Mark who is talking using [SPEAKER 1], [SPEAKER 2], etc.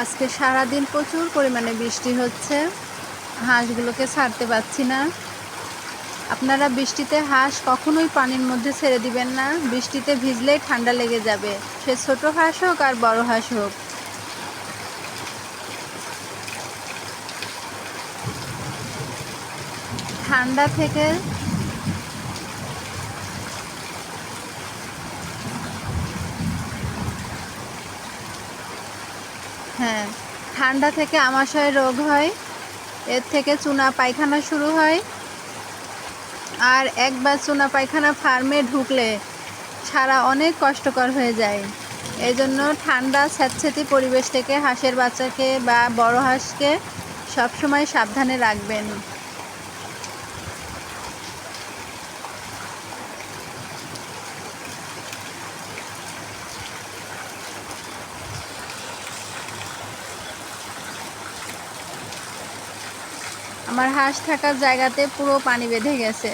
[SPEAKER 1] আজকে সারাদিন প্রচুর পরিমাণে বৃষ্টি হচ্ছে। হাঁসগুলোকে ছাড়তে পারছি না। আপনারা বৃষ্টিতে হাঁস কখনোই পানির মধ্যে ছেড়ে দিবেন না। বৃষ্টিতে ভিজলেই ঠান্ডা লেগে যাবে। সে ছোট হাঁস হোক আর বড় হাঁস হোক। ঠান্ডা থেকে হ্যাঁ ঠান্ডা থেকে আমাশয় রোগ হয়, এর থেকে চুনা পায়খানা শুরু হয়, আর একবার চুনা পায়খানা ফার্মে ঢুকলে ছাড়া অনেক কষ্টকর হয়ে যায়। এই জন্য ঠান্ডা স্যাঁতস্যাঁতে পরিবেশ থেকে হাঁসের বাচ্চাকে বা বড় হাঁসকে সবসময় সাবধানে রাখবেন। আমার হাঁস থাকার জায়গাতে পুরো পানি বেঁধে গেছে।